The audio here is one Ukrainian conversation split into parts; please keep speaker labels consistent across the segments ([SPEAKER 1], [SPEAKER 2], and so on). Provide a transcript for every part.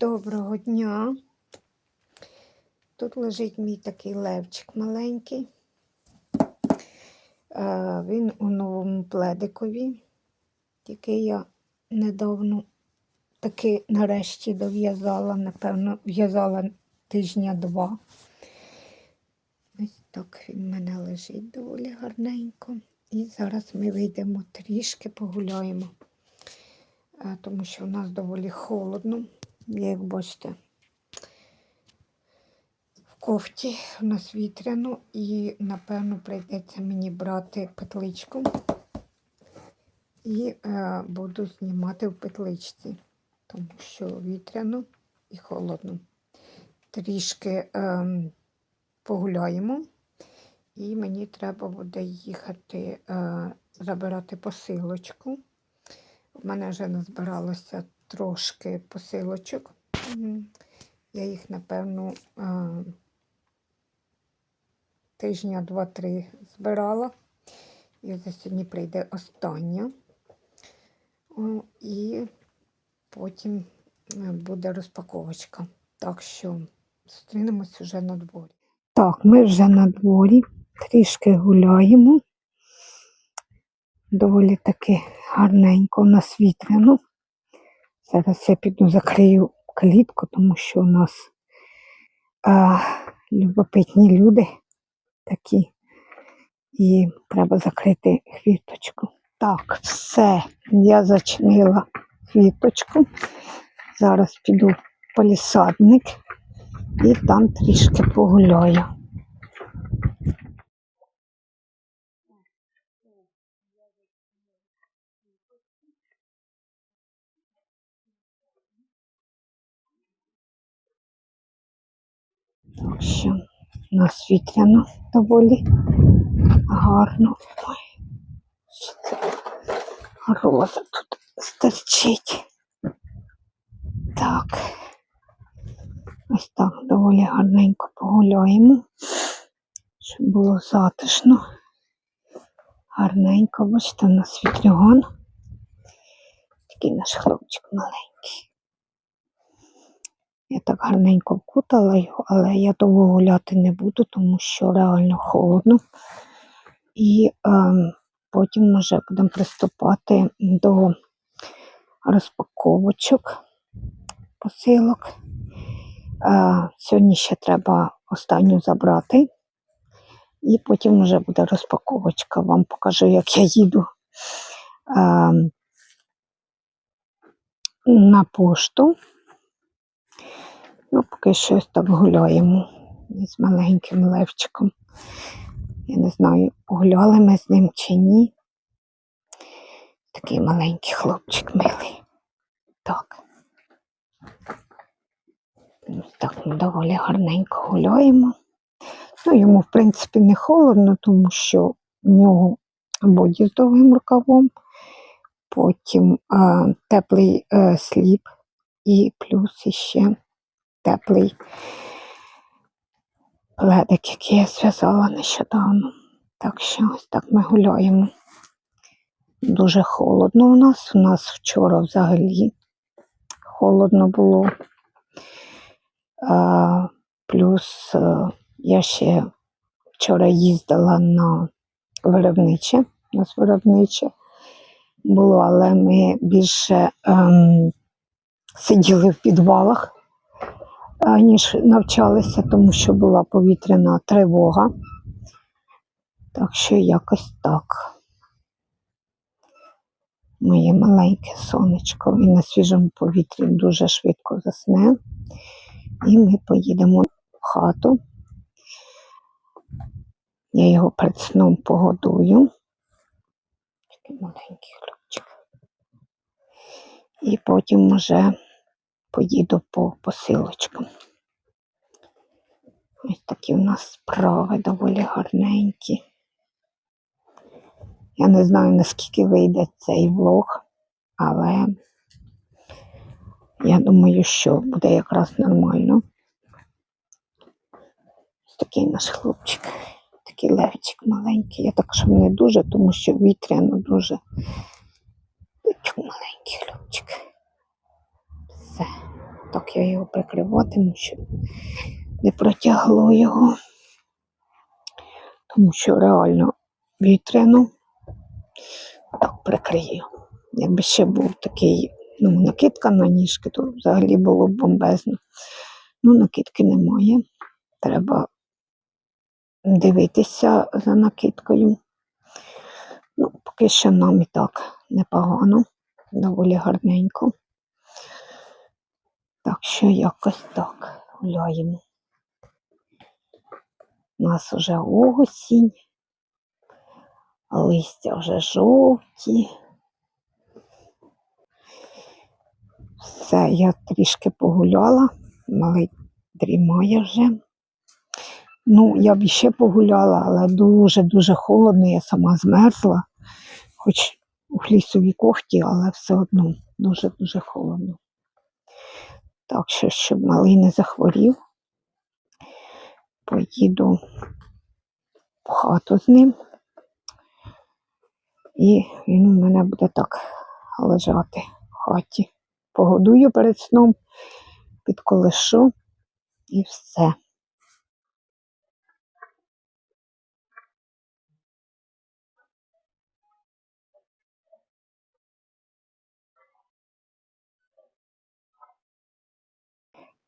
[SPEAKER 1] Доброго дня. Тут лежить мій такий левчик маленький. Е, Він у новому пледикові, який я недавно таки нарешті дов'язала, напевно, в'язала тижня два. Ось так він в мене лежить доволі гарненько. І зараз ми вийдемо трішки погуляємо, Е, тому що у нас доволі холодно. Як бачите, в кофті у нас вітряно і, напевно, прийдеться мені брати петличку і е, буду знімати в петличці, тому що вітряно і холодно. Трішки е, погуляємо, і мені треба буде їхати е, забирати посилочку. У мене вже назбиралося трошки посилочок. Я їх, напевно, тижня два-три збирала. І за сьогодні прийде остання. І потім е, буде розпаковочка. Так що зустрінемось вже на дворі. Так, ми вже на дворі, трішки гуляємо. Доволі таки гарненько у нас вітряно. Зараз я піду закрию клітку, тому що у нас а, любопитні люди такі. І треба закрити хвіточку. Так, все, я зачинила хвіточку. Зараз піду в полісадник і там трішки погуляю. Так що у доволі гарно. Ой, що це роза тут стерчить. Так. Ось так доволі гарненько погуляємо, щоб було затишно. Гарненько, бачите, у нас вітрюган. Такий наш хлопчик маленький. Я так гарненько вкутала його, але я довго гуляти не буду, тому що реально холодно. І ем, потім вже будемо приступати до розпаковочок посилок. Е, сьогодні ще треба останню забрати. І потім вже буде розпаковочка. Вам покажу, як я їду е, на пошту. Ну, поки що так гуляємо з маленьким левчиком. Я не знаю, гуляли ми з ним чи ні. Такий маленький хлопчик милий. Так. Так ми доволі гарненько гуляємо. Ну, йому, в принципі, не холодно, тому що в нього боді з довгим рукавом, потім а, теплий е, сліп і плюс іще теплий пледик, який я зв'язала нещодавно. Так що ось так ми гуляємо. Дуже холодно у нас. У нас вчора взагалі холодно було. А, плюс е, я ще вчора їздила на виробниче, у нас виробниче було, але ми більше ем, сиділи в підвалах, а, ніж навчалися, тому що була повітряна тривога. Так що якось так. Моє маленьке сонечко, і на свіжому повітрі дуже швидко засне. І ми поїдемо в хату. Я його перед сном погодую. Такий маленький хлопчик. І потім вже поїду по посилочкам. Ось такі у нас справи доволі гарненькі. Я не знаю, наскільки вийде цей влог, але я думаю, що буде якраз нормально. Ось такий наш хлопчик, такий левчик маленький. Я так що не дуже, тому що вітряно дуже. Маленький хлопчик. Так я його прикриватиму, щоб не протягло його. Тому що реально вітряно так прикрию. Якби ще був такий, ну, накидка на ніжки, то взагалі було б бомбезно. Ну, накидки немає. Треба дивитися за накидкою. Ну, поки що нам і так непогано, доволі гарненько. Так що якось так гуляємо. У нас вже осінь, листя вже жовті. Все, я трішки погуляла, малий дрімає вже. Ну, я б іще погуляла, але дуже-дуже холодно, я сама змерзла, хоч у лісовій кофті, але все одно дуже-дуже холодно. Так що, щоб малий не захворів, поїду в хату з ним. І він у мене буде так лежати в хаті. Погодую перед сном, підколишу і все.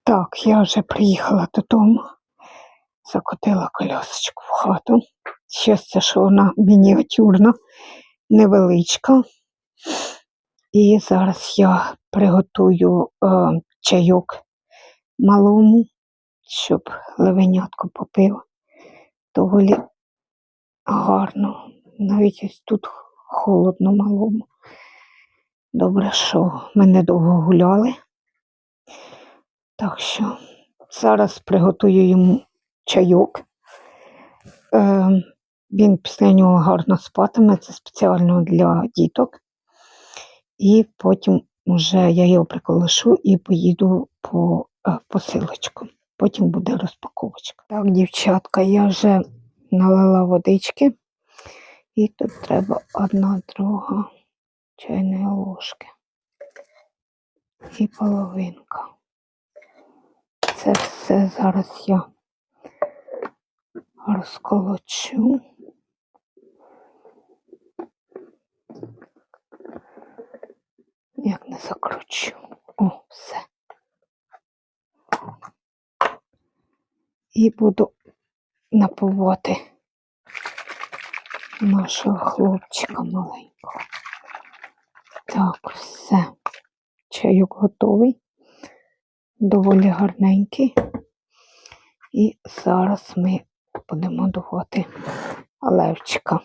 [SPEAKER 1] Так, я вже приїхала додому, закотила колясочку в хату. Щастя, що вона мініатюрна, невеличка. І зараз я приготую е, чайок малому, щоб левенятко попив. Доволі гарно. Навіть ось тут холодно малому. Добре, що ми недовго гуляли. Так що зараз приготую йому чайок. Е, він після нього гарно спатиме, це спеціально для діток. І потім вже я його приколишу і поїду по е, посилочку. Потім буде розпаковочка. Так, дівчатка, я вже налила водички. І тут треба одна друга чайної ложки. І половинка. Це все зараз я розколочу. Як не закручу. О, все. І буду напувати нашого хлопчика маленького. Так, все. Чайок готовий, доволі гарненький. І зараз ми будемо дувати левчика.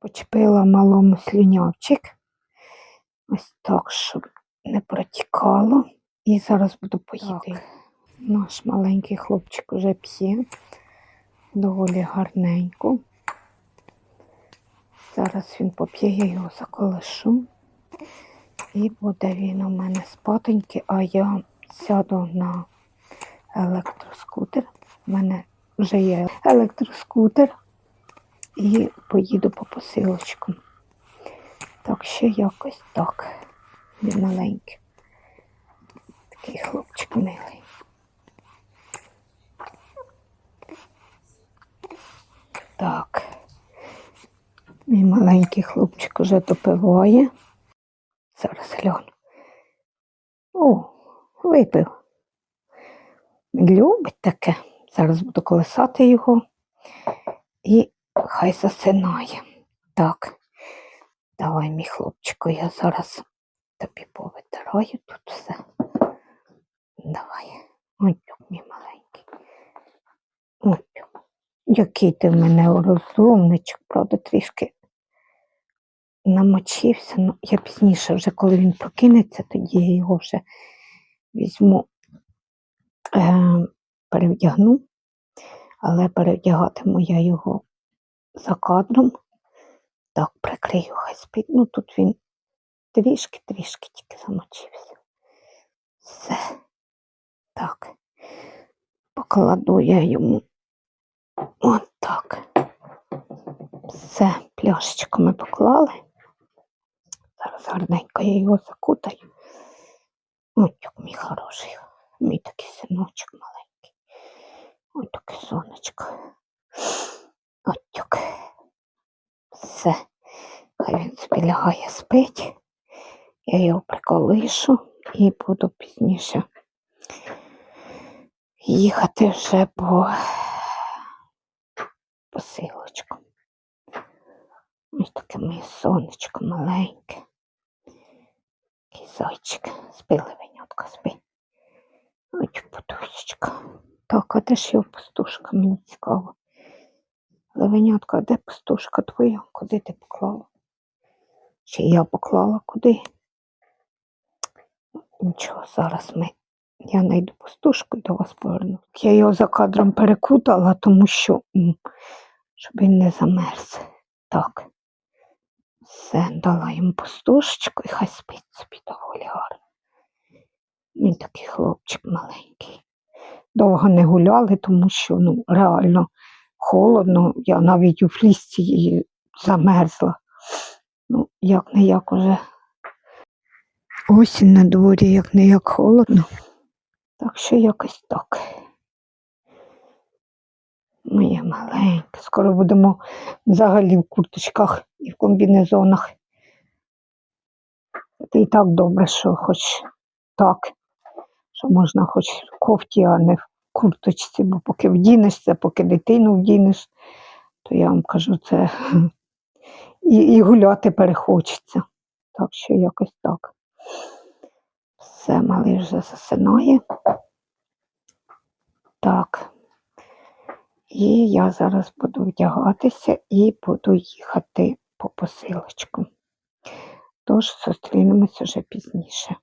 [SPEAKER 1] Почепила малому слюнявчик. Ось так, щоб не протікало. І зараз буду поїти. Наш маленький хлопчик вже п'є. Доволі гарненько. Зараз він поп'є, я його заколишу. І буде він у мене спатоньки, а я сяду на електроскутер. У мене вже є електроскутер. І поїду по посилочку. Так що якось так. Він маленький. Такий хлопчик милий. Так. Мій маленький хлопчик уже допиває. Зараз гляну. О, випив. Любить таке. Зараз буду колесати його і хай засинає. Так, давай, мій хлопчику, я зараз тобі повитираю тут все. Давай. Ой, мій маленький. Ой, який ти в мене розумничок, правда, трішки намочився. Ну, я пізніше, вже коли він прокинеться, тоді я його вже візьму, е, перевдягну, але перевдягатиму я його за кадром. Так, прикрию, хай. Ну тут він трішки-трішки тільки замочився. Все. Так. Покладу я йому от так. Все, пляшечку ми поклали. Зараз гарненько я його закутаю як мій хороший, мій такий синочок маленький. Ой, таке сонечко. От так. Все. Хай він собі лягає спить. Я його приколишу і буду пізніше їхати вже по посилочку. Ось таке моє сонечко маленьке. Зайчик. Спи, левенятка, спи. Ось подушечка. Так, а де ж його пастушка? Мені цікаво. Левенятка, а де пастушка твоя? Куди ти поклала? Чи я поклала куди? Нічого, зараз ми. Я знайду пастушку і до вас поверну. Я його за кадром перекутала, тому що щоб він не замерз. Так. Все, дала йому пастушечку і хай спить собі доволі гарно. Він такий хлопчик маленький. Довго не гуляли, тому що ну, реально холодно. Я навіть у флісці її замерзла. Ну, як не як уже осінь на дворі, як не як холодно. Так що якось так. Моє маленьке. Скоро будемо взагалі в курточках і в комбінезонах. Це і так добре, що хоч так, що можна хоч в кофті, а не в курточці, бо поки вдінешся, поки дитину вдінеш, то я вам кажу, це і, і гуляти перехочеться. Так що якось так. Все, малий вже засинає. Так. І я зараз буду вдягатися і буду їхати по посилочку. Тож зустрінемось уже пізніше.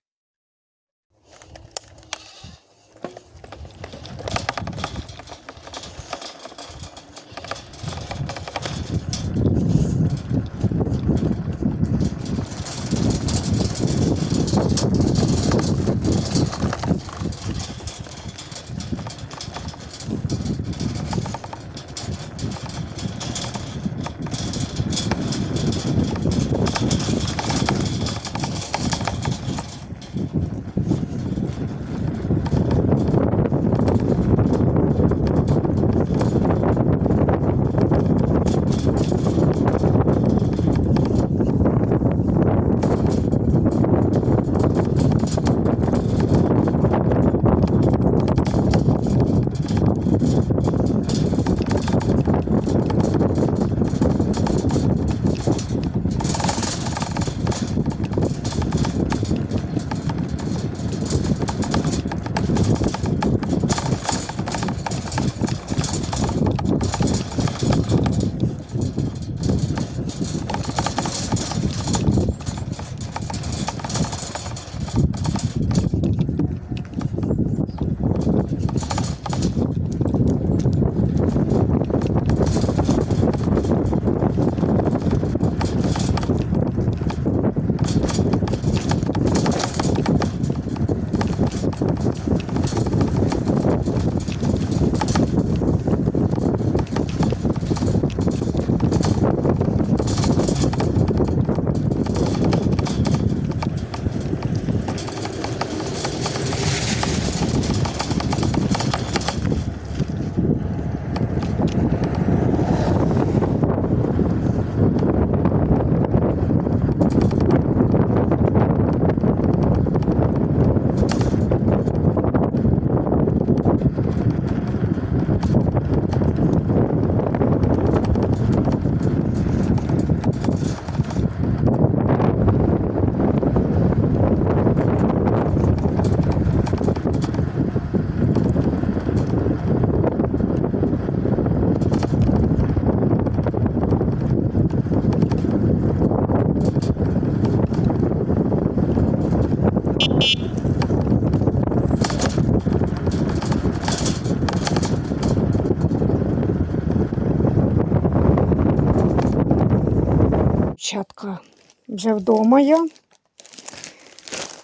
[SPEAKER 1] Дівчатка, вже вдома я.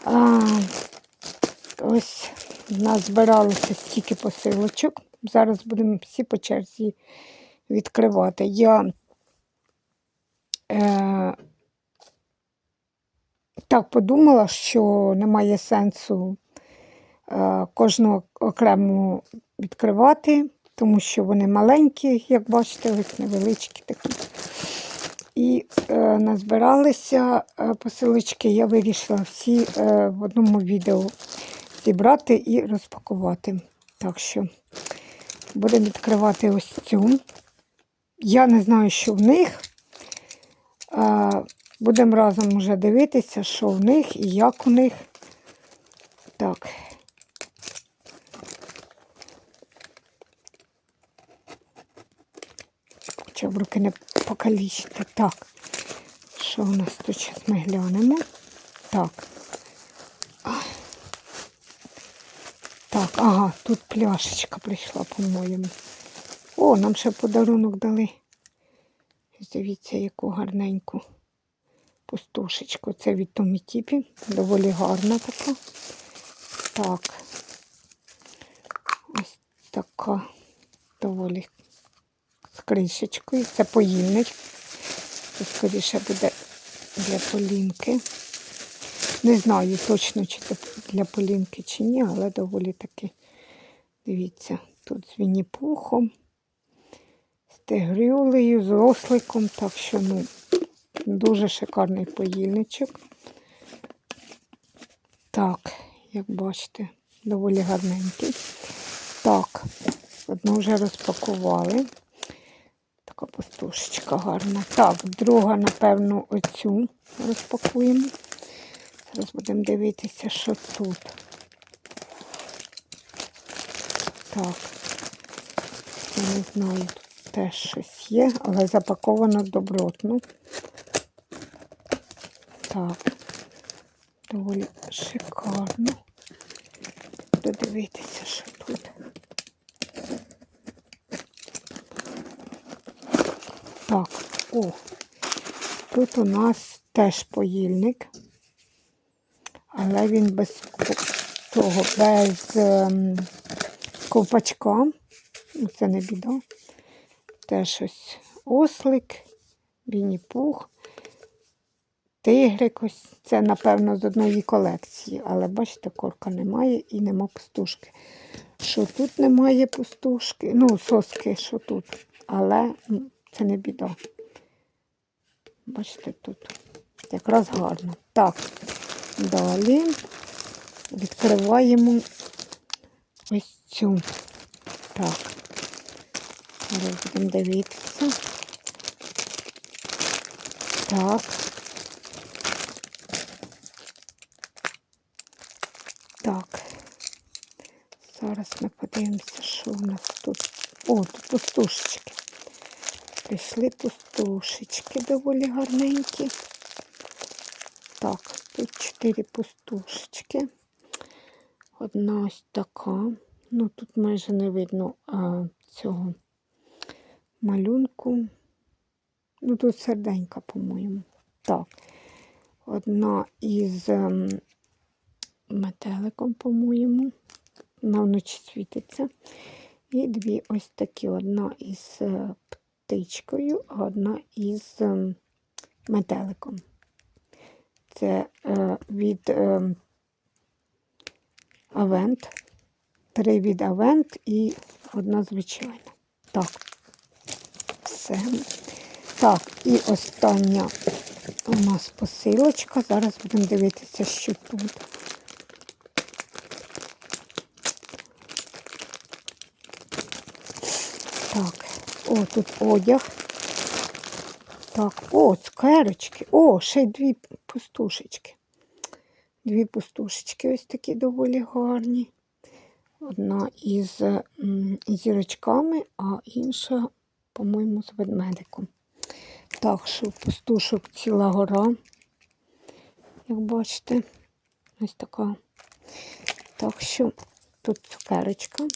[SPEAKER 1] А, ось в нас збиралося стільки посилочок. Зараз будемо всі по черзі відкривати. Я е, так подумала, що немає сенсу е, кожну окремо відкривати, тому що вони маленькі, як бачите, ось невеличкі такі. І е, назбиралися е, посилочки, я вирішила всі е, в одному відео зібрати і розпакувати. Так що будемо відкривати ось цю. Я не знаю, що в них. Е, будемо разом вже дивитися, що в них і як у них. Так. Щоб руки не покалічити. Так. Що у нас тут зараз ми глянемо? Так. Так, ага, тут пляшечка прийшла, по-моєму. О, нам ще подарунок дали. Дивіться, яку гарненьку пустушечку. Це від Томі Тіпі. Доволі гарна така. Так. Ось така доволі з кришечкою. Це поїльник. Це скоріше буде для полінки. Не знаю точно, чи це для полінки, чи ні, але доволі таки, дивіться, тут з вінні-пухом, з тигрюлею, з осликом, так що, ну, дуже шикарний поїльничок. Так, як бачите, доволі гарненький. Так, одну вже розпакували. Така пастушечка гарна. Так, друга, напевно, оцю розпакуємо. Зараз будемо дивитися, що тут. Так, я не знаю, тут теж щось є, але запаковано добротно. Так, доволі шикарно. Додивитися, що тут. Так, о, тут у нас теж поїльник, але він без того, без ем, ковпачка. Це не біда. Теж ось ослик, вінні-пух, тигрик. Ось це, напевно, з одної колекції. Але бачите, корка немає і нема пустушки. Що тут немає пустушки? Ну, соски, що тут. Але це не біда. Бачите, тут якраз гарно. Так, далі відкриваємо ось цю. Так. Зараз будемо дивитися. Так. Так. Зараз ми подивимося, що у нас тут. О, тут пустушечки. Прийшли пустушечки доволі гарненькі. Так, тут чотири пустушечки. Одна ось така. Ну, тут майже не видно а, цього малюнку. Ну, тут серденька, по-моєму. Так. Одна із ем, метеликом, по-моєму. Вона вночі світиться. І дві ось такі. Одна із е, птичкою, а одна із ем, метеликом. Це е, від е, Авент. Три від Авент і одна звичайна. Так. Все. Так, і остання у нас посилочка. Зараз будемо дивитися, що тут. Так, о, тут одяг. Так, о, цукерочки. О, ще й дві пустушечки. Дві пустушечки ось такі доволі гарні. Одна із зірочками, а інша, по-моєму, з ведмедиком. Так, що пустушок ціла гора. Як бачите, ось така. Так що тут цукерочка.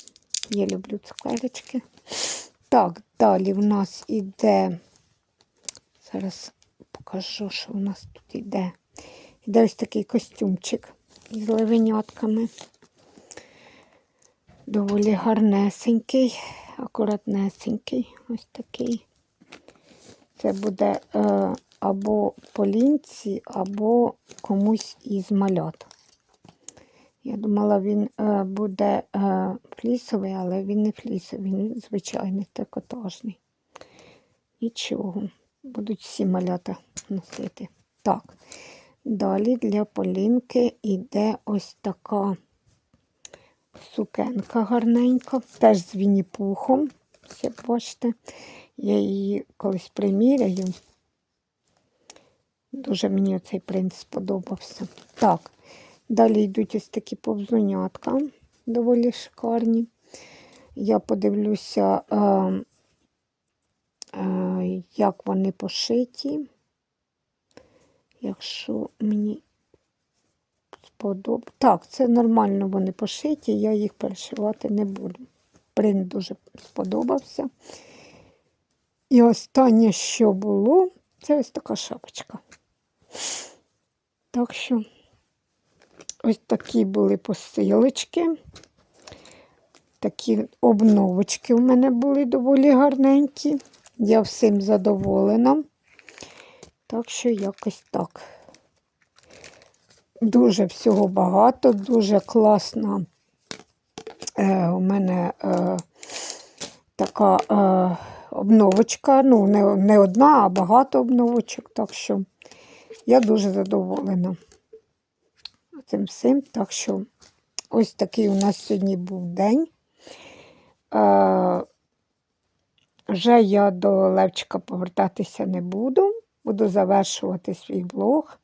[SPEAKER 1] Я люблю цукерочки. Так, далі в нас іде. Зараз покажу, що у нас тут іде. Іде ось такий костюмчик з левенятками. Доволі гарнесенький, акуратнесенький. Ось такий. Це буде е, або Полінці, або комусь із малят. Я думала, він е, буде е, флісовий, але він не флісовий, він звичайний трикотажний. Нічого, будуть всі малята носити. Так, далі для Полінки йде ось така сукенка гарненька, теж з вініпухом. Все, бачите, я її колись приміряю. Дуже мені цей принт сподобався. Так, далі йдуть ось такі повзунятка, доволі шикарні. Я подивлюся, е, е, як вони пошиті. Якщо мені сподобається. Так, це нормально вони пошиті, я їх перешивати не буду. Принт дуже сподобався. І останнє, що було, це ось така шапочка. Так що ось такі були посилочки. Такі обновочки у мене були доволі гарненькі. Я всім задоволена. Так що якось так. Дуже всього багато, дуже класна. Е, у мене е, така е, обновочка. Ну, не, не одна, а багато обновочок. Так що я дуже задоволена цим всім. Так що ось такий у нас сьогодні був день. Е, вже я до Левчика повертатися не буду. Буду завершувати свій влог.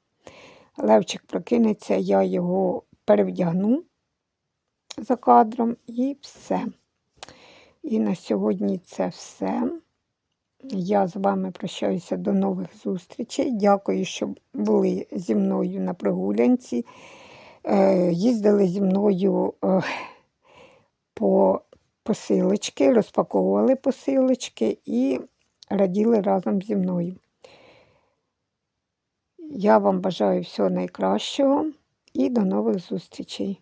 [SPEAKER 1] Левчик прокинеться, я його перевдягну за кадром і все. І на сьогодні це все. Я з вами прощаюся до нових зустрічей. Дякую, що були зі мною на прогулянці. Е, Їздили зі мною е, по посилочки, розпаковували посилочки і раділи разом зі мною. Я вам бажаю всього найкращого і до нових зустрічей.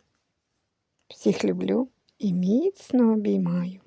[SPEAKER 1] Всіх люблю і міцно обіймаю.